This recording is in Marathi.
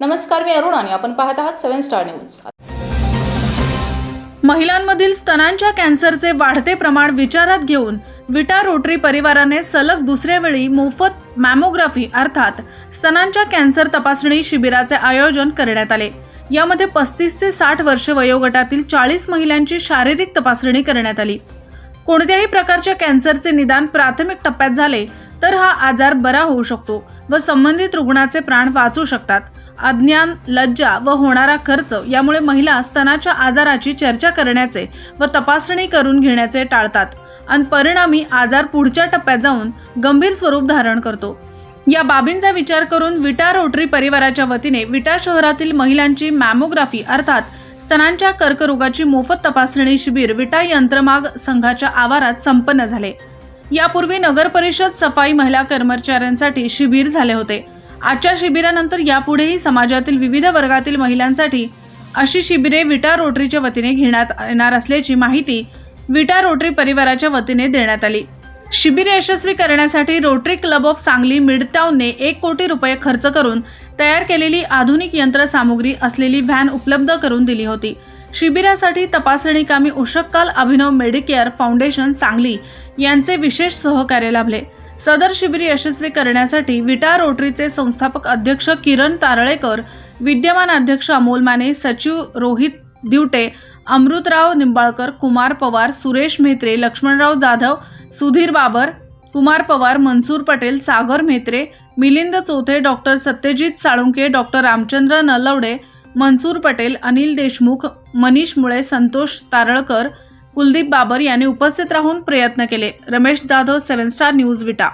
नमस्कार मी अरुण आणि आपण पाहत आहात सेव्हन स्टार न्यूज. महिलांमधील स्तनांच्या कॅन्सरचे वाढते प्रमाण विचारात घेऊन विटा रोटरी परिवाराने सलग दुसऱ्या वेळी मोफत मॅमोग्राफी अर्थात स्तनांच्या कॅन्सर तपासणी शिबिराचे आयोजन करण्यात आले. यामध्ये पस्तीस ते साठ वर्ष वयोगटातील चाळीस महिलांची शारीरिक तपासणी करण्यात आली. कोणत्याही प्रकारच्या कॅन्सरचे निदान प्राथमिक टप्प्यात झाले तर हा आजार बरा होऊ शकतो व संबंधित रुग्णाचे प्राण वाचू शकतात. अज्ञान लज्जा व होणारा खर्च यामुळे महिला स्तनाच्या आजाराची चर्चा करण्याचे व तपासणी करून घेण्याचे टाळतात. आणि परिणामी आजार पुढच्या टप्प्यात जाऊन गंभीर स्वरूप धारण करतो. या बाबींचा विचार करून विटा रोटरी परिवाराच्या वतीने विटा शहरातील महिलांची मॅमोग्राफी अर्थात स्तनांच्या कर्करोगाची मोफत तपासणी शिबिर विटा यंत्रमाग संघाच्या आवारात संपन्न झाले. यापूर्वी नगर परिषद सफाई महिला कर्मचाऱ्यांसाठी शिबिर झाले होते. आजच्या शिबिरानंतर यापुढेही समाजातील विविध वर्गातील महिलांसाठी अशी शिबिरे विटा रोटरीच्या वतीने घेण्यात येणार असल्याची माहिती विटा रोटरी परिवाराच्या वतीने देण्यात आली. शिबिर यशस्वी करण्यासाठी रोटरी क्लब ऑफ सांगली मिडतावने एक कोटी रुपये खर्च करून तयार केलेली आधुनिक यंत्रसामुग्री असलेली व्हॅन उपलब्ध करून दिली होती. शिबिरासाठी तपासणी कामी उषक्काल अभिनव मेडिकेअर फाउंडेशन सांगली यांचे विशेष सहकार्य लाभले. सदर शिबिर यशस्वी करण्यासाठी विटा रोटरीचे संस्थापक अध्यक्ष किरण तारळेकर विद्यमान अध्यक्ष अमोल माने सचिव रोहित दिवटे अमृतराव निंबाळकर कुमार पवार सुरेश म्हेत्रे लक्ष्मणराव जाधव सुधीर बाबर कुमार पवार मनसूर पटेल सागर म्हेत्रे मिलिंद चोथे डॉक्टर सत्यजित साळुंके डॉक्टर रामचंद्र नलवडे मनसूर पटेल अनिल देशमुख मनीष मुळे संतोष तारळकर कुलदीप बाबर यांनी उपस्थित राहून प्रयत्न केले. Ramesh Jadhav seven star news Vita.